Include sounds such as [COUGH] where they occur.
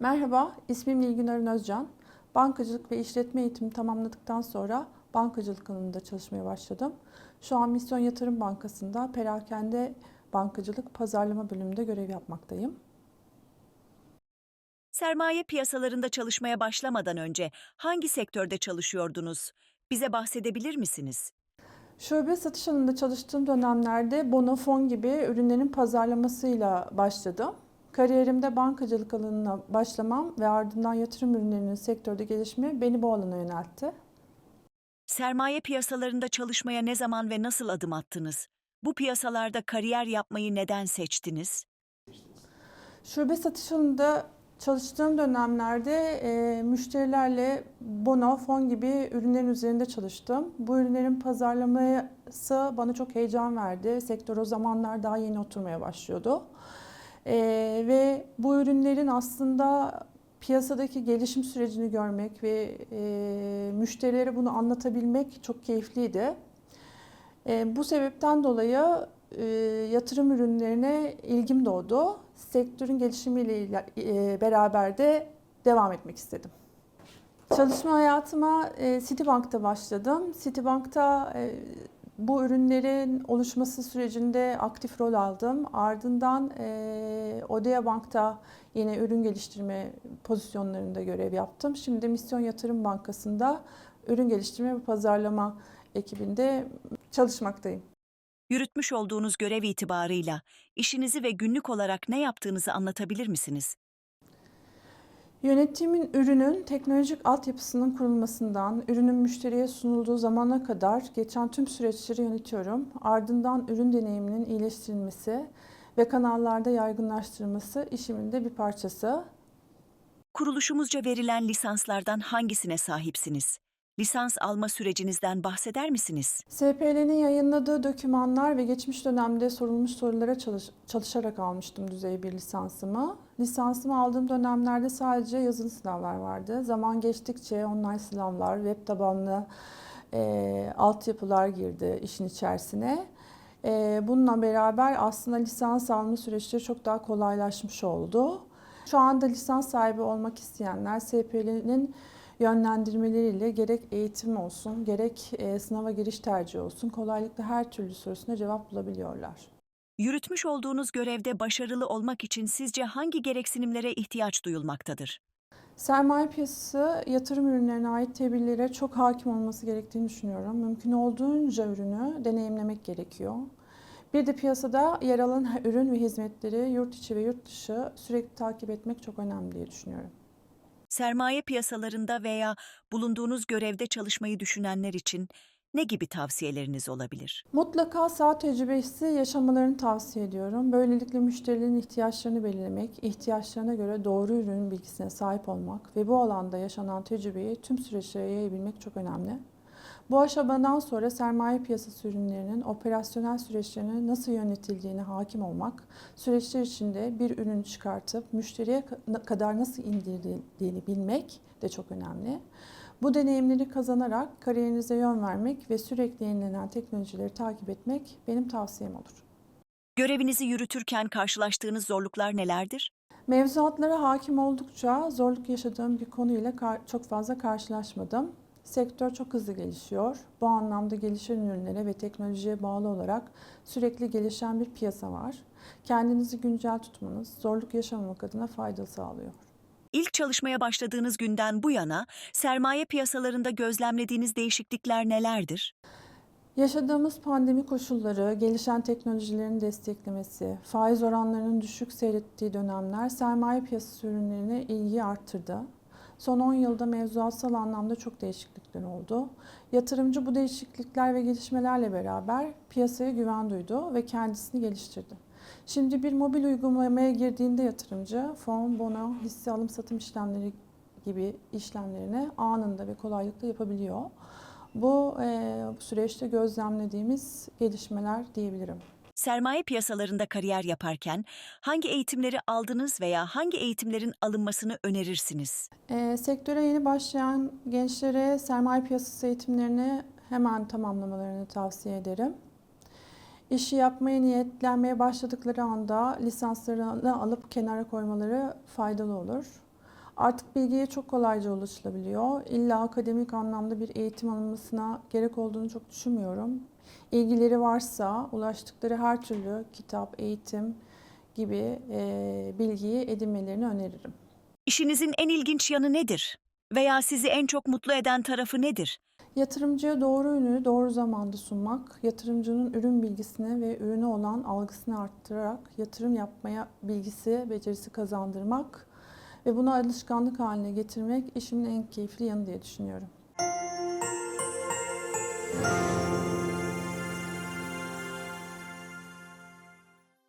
Merhaba, ismim Nilgün Arın Özcan. Bankacılık ve işletme eğitimi tamamladıktan sonra bankacılık alanında çalışmaya başladım. Şu an Misyon Yatırım Bankası'nda perakende bankacılık pazarlama bölümünde görev yapmaktayım. Sermaye piyasalarında çalışmaya başlamadan önce hangi sektörde çalışıyordunuz? Bize bahsedebilir misiniz? Şube satış alanında çalıştığım dönemlerde Bonafon gibi ürünlerin pazarlamasıyla başladım. Kariyerimde bankacılık alanına başlamam ve ardından yatırım ürünlerinin sektörde gelişimi beni bu alana yöneltti. Sermaye piyasalarında çalışmaya ne zaman ve nasıl adım attınız? Bu piyasalarda kariyer yapmayı neden seçtiniz? Şube satış alanında çalıştığım dönemlerde e, müşterilerle bono, fon gibi ürünlerin üzerinde çalıştım. Bu ürünlerin pazarlaması bana çok heyecan verdi. Sektör o zamanlar daha yeni oturmaya başlıyordu. E, ve bu ürünlerin aslında piyasadaki gelişim sürecini görmek ve e, müşterilere bunu anlatabilmek çok keyifliydi. E, bu sebepten dolayı e, yatırım ürünlerine ilgim doğdu. Sektörün gelişimiyle e, beraber de devam etmek istedim. Çalışma hayatıma e, Citibank'ta başladım. Citibank'ta e, bu ürünlerin oluşması sürecinde aktif rol aldım. Ardından e, Odea Bank'ta yine ürün geliştirme pozisyonlarında görev yaptım. Şimdi Misyon Yatırım Bankası'nda ürün geliştirme ve pazarlama ekibinde çalışmaktayım. Yürütmüş olduğunuz görev itibarıyla işinizi ve günlük olarak ne yaptığınızı anlatabilir misiniz? Yönettiğimin ürünün teknolojik altyapısının kurulmasından, ürünün müşteriye sunulduğu zamana kadar geçen tüm süreçleri yönetiyorum. Ardından ürün deneyiminin iyileştirilmesi ve kanallarda yaygınlaştırılması işimin de bir parçası. Kuruluşumuzca verilen lisanslardan hangisine sahipsiniz? Lisans alma sürecinizden bahseder misiniz? SPL'nin yayınladığı dokümanlar ve geçmiş dönemde sorulmuş sorulara çalış- çalışarak almıştım düzey bir lisansımı. Lisansımı aldığım dönemlerde sadece yazılı sınavlar vardı. Zaman geçtikçe online sınavlar, web tabanlı e, altyapılar girdi işin içerisine. E, bununla beraber aslında lisans alma süreçleri çok daha kolaylaşmış oldu. Şu anda lisans sahibi olmak isteyenler SPL'nin yönlendirmeleriyle gerek eğitim olsun, gerek e, sınava giriş tercihi olsun kolaylıkla her türlü sorusuna cevap bulabiliyorlar. Yürütmüş olduğunuz görevde başarılı olmak için sizce hangi gereksinimlere ihtiyaç duyulmaktadır? Sermaye piyasası yatırım ürünlerine ait tebliğlere çok hakim olması gerektiğini düşünüyorum. Mümkün olduğunca ürünü deneyimlemek gerekiyor. Bir de piyasada yer alan [LAUGHS] ürün ve hizmetleri yurt içi ve yurt dışı sürekli takip etmek çok önemli diye düşünüyorum. Sermaye piyasalarında veya bulunduğunuz görevde çalışmayı düşünenler için ne gibi tavsiyeleriniz olabilir? Mutlaka saha tecrübesi yaşamalarını tavsiye ediyorum. Böylelikle müşterilerin ihtiyaçlarını belirlemek, ihtiyaçlarına göre doğru ürün bilgisine sahip olmak ve bu alanda yaşanan tecrübeyi tüm süreçlere yayabilmek çok önemli. Bu aşamadan sonra sermaye piyasası ürünlerinin operasyonel süreçlerine nasıl yönetildiğine hakim olmak, süreçler içinde bir ürünü çıkartıp müşteriye ka- kadar nasıl indirildiğini bilmek de çok önemli. Bu deneyimleri kazanarak kariyerinize yön vermek ve sürekli yenilenen teknolojileri takip etmek benim tavsiyem olur. Görevinizi yürütürken karşılaştığınız zorluklar nelerdir? Mevzuatlara hakim oldukça zorluk yaşadığım bir konuyla çok fazla karşılaşmadım. Sektör çok hızlı gelişiyor. Bu anlamda gelişen ürünlere ve teknolojiye bağlı olarak sürekli gelişen bir piyasa var. Kendinizi güncel tutmanız zorluk yaşamamak adına fayda sağlıyor. İlk çalışmaya başladığınız günden bu yana sermaye piyasalarında gözlemlediğiniz değişiklikler nelerdir? Yaşadığımız pandemi koşulları, gelişen teknolojilerin desteklemesi, faiz oranlarının düşük seyrettiği dönemler sermaye piyasası ürünlerine ilgiyi arttırdı. Son 10 yılda mevzuatsal anlamda çok değişiklikler oldu. Yatırımcı bu değişiklikler ve gelişmelerle beraber piyasaya güven duydu ve kendisini geliştirdi. Şimdi bir mobil uygulamaya girdiğinde yatırımcı fon, bono, hisse alım satım işlemleri gibi işlemlerini anında ve kolaylıkla yapabiliyor. Bu e, bu süreçte gözlemlediğimiz gelişmeler diyebilirim. Sermaye piyasalarında kariyer yaparken hangi eğitimleri aldınız veya hangi eğitimlerin alınmasını önerirsiniz? E, sektöre yeni başlayan gençlere sermaye piyasası eğitimlerini hemen tamamlamalarını tavsiye ederim. İşi yapmaya niyetlenmeye başladıkları anda lisanslarını alıp kenara koymaları faydalı olur. Artık bilgiye çok kolayca ulaşılabiliyor. İlla akademik anlamda bir eğitim alınmasına gerek olduğunu çok düşünmüyorum. İlgileri varsa ulaştıkları her türlü kitap, eğitim gibi e, bilgiyi edinmelerini öneririm. İşinizin en ilginç yanı nedir? Veya sizi en çok mutlu eden tarafı nedir? Yatırımcıya doğru ürünü doğru zamanda sunmak, yatırımcının ürün bilgisini ve ürüne olan algısını arttırarak yatırım yapmaya bilgisi, becerisi kazandırmak ve bunu alışkanlık haline getirmek işimin en keyifli yanı diye düşünüyorum.